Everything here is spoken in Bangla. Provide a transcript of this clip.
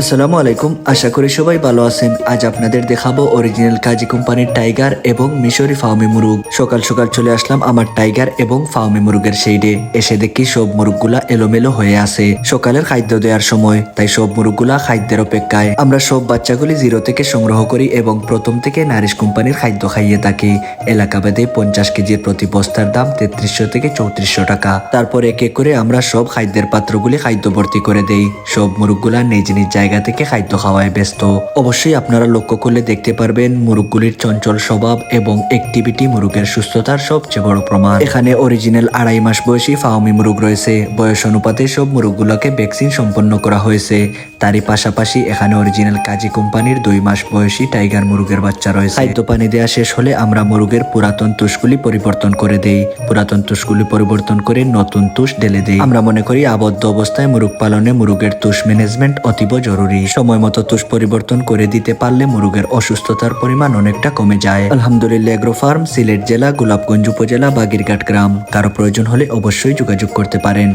আসসালামু আলাইকুম, আশা করি সবাই ভালো আছেন। আজ আপনাদের দেখাবো অরিজিনাল কাজী কোম্পানির টাইগার এবং মিশরি ফাউমি মুরুগ। সকাল সকাল চলে আসলাম আমার টাইগার এবং ফাউমি মুরুগের সেইডে এসে দেখি সব মুরুগগুলা এলোমেলো হয়ে আছে। সকালের খাদ্য দেওয়ার সময়, তাই সব মুরুগগুলা খাদ্যের অপেক্ষায়। আমরা সব বাচ্চাগুলি জিরো থেকে সংগ্রহ করি এবং প্রথম থেকে নারিশ কোম্পানির খাদ্য খাইয়ে থাকি। এলাকা ভেদে পঞ্চাশ কেজির প্রতি বস্তার দাম তেত্রিশশো থেকে চৌত্রিশশো টাকা। তারপর এক এক করে আমরা সব খাদ্যের পাত্রগুলি খাদ্য ভর্তি করে দেই। সব মুরুগগুলা নিজ নিজ জায়গা থেকে খাদ্য খাওয়ায় ব্যস্ত। অবশ্যই আপনারা লক্ষ্য করলে দেখতে পারবেন মুরুগগুলির চঞ্চল স্বভাব এবং অ্যাক্টিভিটি মুরুগের সুস্থতার সবচেয়ে বড় প্রমাণ। এখানে অরিজিনাল আড়াই মাস বয়সী ফাউমি মুরুগ রয়েছে। বয়স অনুপাতে সব মুরুগগুলোকে ভ্যাকসিন সম্পন্ন করা হয়েছে। তারই পাশাপাশি এখানে অরিজিনাল কাজী কোম্পানির দুই মাস বয়সী টাইগার মুরুগের বাচ্চা রয়েছে। খাদ্য পানি দেওয়া শেষ হলে আমরা মুরুগের পুরাতন তুষগুলি পরিবর্তন করে দেই। পুরাতন তুষগুলি পরিবর্তন করে নতুন তুষ ঢেলে দেই। আমরা মনে করি আবদ্ধ অবস্থায় মুরুগ পালনে মুরুগের তুষ ম্যানেজমেন্ট অতীব জরুরি। সময় মতো তুষ পরিবর্তন করে দিতে পারলে মুরগের অসুস্থতার পরিমাণ অনেকটা কমে যায়। আলহামদুলিল্লাহ, এগ্রো ফার্ম, সিলেট জেলা, গোলাপগঞ্জ উপজেলা, বাগিরঘাট গ্রাম। কারও প্রয়োজন হলে অবশ্যই যোগাযোগ করতে পারেন।